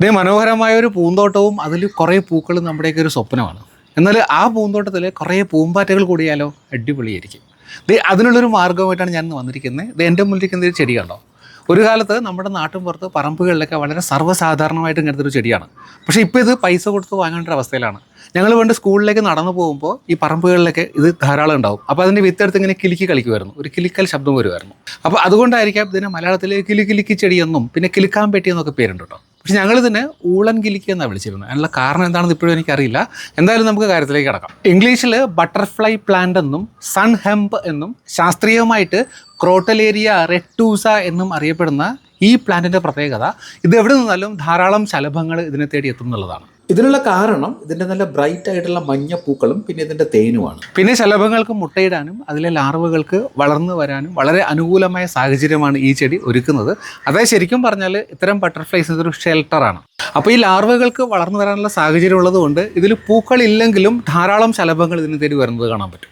ഇത് മനോഹരമായ ഒരു പൂന്തോട്ടവും അതിൽ കുറേ പൂക്കളും നമ്മുടെയൊക്കെ ഒരു സ്വപ്നമാണ്. എന്നാൽ ആ പൂന്തോട്ടത്തിൽ കുറേ പൂമ്പാറ്റകൾ കൂടിയാലോ അടിപൊളിയായിരിക്കും. ഇത് അതിനുള്ളൊരു മാർഗമായിട്ടാണ് ഞാൻ വന്നിരിക്കുന്നത്. ഇത് എന്റെ മുന്നിലിരിക്കുന്ന ഒരു ചെടി ഒരു കാലത്ത് നമ്മുടെ നാട്ടിൻ പുറത്ത് പറമ്പുകളിലൊക്കെ വളരെ സർവസാധാരണമായിട്ട് ഇങ്ങനത്തെ ഒരു ചെടിയാണ്. പക്ഷേ ഇപ്പോൾ ഇത് പൈസ കൊടുത്ത് വാങ്ങേണ്ട ഒരു അവസ്ഥയിലാണ്. ഞങ്ങൾ പണ്ട് സ്കൂളിലേക്ക് നടന്നു പോകുമ്പോൾ ഈ പറമ്പുകളിലൊക്കെ ഇത് ധാരാളം ഉണ്ടാവും. അപ്പോൾ അതിന്റെ വിത്തെടുത്ത് ഇങ്ങനെ കിലുക്കി കളിക്കുമായിരുന്നു. ഒരു കിലിക്കൽ ശബ്ദം വരുമായിരുന്നു. അപ്പോൾ അതുകൊണ്ടായിരിക്കാം ഇതിനെ മലയാളത്തിൽ കിലുകിലിക്ക് ചെടിയെന്നും പിന്നെ കിലുക്കാൻ പെട്ടിയെന്നൊക്കെ പേരുണ്ട് കേട്ടോ. പക്ഷെ ഞങ്ങൾ ഇതിനെ ഊളൻ കിലിക്കി എന്നാണ് വിളിച്ചിരുന്നത്. അതിനുള്ള കാരണം എന്താണെന്ന് ഇപ്പോഴും എനിക്കറിയില്ല. എന്തായാലും നമുക്ക് കാര്യത്തിലേക്ക് കിടക്കാം. ഇംഗ്ലീഷിൽ ബട്ടർഫ്ലൈ പ്ലാന്റ് എന്നും സൺ ഹെംപ് എന്നും ശാസ്ത്രീയമായിട്ട് ക്രോട്ടലേരിയ റെഡ്ടൂസ എന്നും അറിയപ്പെടുന്ന ഈ പ്ലാന്റിന്റെ പ്രത്യേകത ഇത് എവിടെ നിന്നാലും ധാരാളം ശലഭങ്ങൾ ഇതിനെ തേടി എത്തും എന്നുള്ളതാണ്. ഇതിനുള്ള കാരണം ഇതിന്റെ നല്ല ബ്രൈറ്റ് ആയിട്ടുള്ള മഞ്ഞ പൂക്കളും പിന്നെ ഇതിന്റെ തേനുമാണ്. പിന്നെ ശലഭങ്ങൾക്ക് മുട്ടയിടാനും അതിലെ ലാർവകൾക്ക് വളർന്നു വരാനും വളരെ അനുകൂലമായ സാഹചര്യമാണ് ഈ ചെടി ഒരുക്കുന്നത്. അതായത് ശരിക്കും പറഞ്ഞാൽ ഇത്തരം ബട്ടർഫ്ലൈസ് ഇതൊരു ഷെൽട്ടറാണ് അപ്പോൾ ഈ ലാർവകൾക്ക് വളർന്നു വരാനുള്ള സാഹചര്യം ഉള്ളതുകൊണ്ട് ഇതിൽ പൂക്കളില്ലെങ്കിലും ധാരാളം ശലഭങ്ങൾ ഇതിന് തേടി വരുന്നത് കാണാൻ പറ്റും.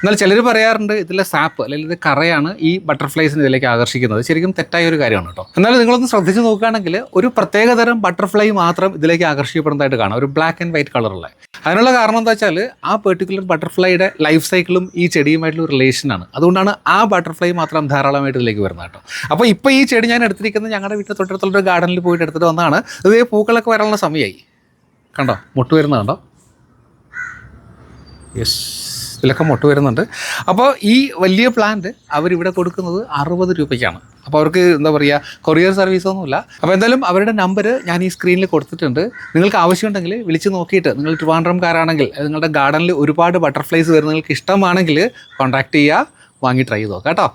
എന്നാൽ ചിലർ പറയാറുണ്ട് ഇതിലെ സാപ്പ് അല്ലെങ്കിൽ ഇത് കറയാണ് ഈ ബട്ടർഫ്ലൈസിന് ഇതിലേക്ക് ആകർഷിക്കുന്നത്. ശരിക്കും തെറ്റായ ഒരു കാര്യമാണ് കേട്ടോ. എന്നാലും നിങ്ങളൊന്ന് ശ്രദ്ധിച്ച് നോക്കുകയാണെങ്കിൽ ഒരു പ്രത്യേകതരം ബട്ടർഫ്ലൈ മാത്രം ഇതിലേക്ക് ആകർഷിക്കപ്പെടുന്നതായിട്ട് കാണാം. ഒരു ബ്ലാക്ക് ആൻഡ് വൈറ്റ് കളറുള്ള അതിനുള്ള കാരണം എന്താ വെച്ചാൽ ആ പെർട്ടിക്കുലർ ബട്ടർഫ്ലൈയുടെ ലൈഫ് സൈക്കിളും ഈ ചെടിയുമായിട്ടുള്ള റിലേഷനാണ് അതുകൊണ്ടാണ് ആ ബട്ടർഫ്ലൈ മാത്രം ധാരാളമായിട്ട് ഇതിലേക്ക് വരുന്നത് കേട്ടോ. അപ്പോൾ ഇപ്പോൾ ഈ ചെടി ഞാൻ എടുത്തിരിക്കുന്നത് ഞങ്ങളുടെ വീട്ടിൽ തൊട്ടടുത്തുള്ള ഒരു ഗാർഡനിൽ പോയിട്ട് എടുത്തിട്ട് വന്നതാണ്. ഇത് പൂക്കളൊക്കെ വരാനുള്ള സമയമായി കണ്ടോ? മുട്ട് വരുന്നത് കണ്ടോ? യെസ് ഇതിലൊക്കെ മുട്ട വരുന്നുണ്ട്. അപ്പോൾ ഈ വലിയ പ്ലാന്റ് അവരിവിടെ കൊടുക്കുന്നത് അറുപത് രൂപയ്ക്കാണ്. അപ്പോൾ അവർക്ക് എന്താ പറയുക കൊറിയർ സർവീസ് ഒന്നുമില്ല അപ്പോൾ എന്തായാലും അവരുടെ നമ്പർ ഞാൻ ഈ സ്ക്രീനിൽ കൊടുത്തിട്ടുണ്ട്. നിങ്ങൾക്ക് ആവശ്യമുണ്ടെങ്കിൽ വിളിച്ച് നോക്കിയിട്ട് നിങ്ങൾ ട്രിവാൻഡ്രംകാരാണെങ്കിൽ നിങ്ങളുടെ ഗാർഡനിൽ ഒരുപാട് ബട്ടർഫ്ലൈസ് വരുന്ന നിങ്ങൾക്ക് ഇഷ്ടമാണെങ്കിൽ കോൺടാക്ട് ചെയ്യുക വാങ്ങി ട്രൈ ചെയ്ത് നോക്കാം കേട്ടോ.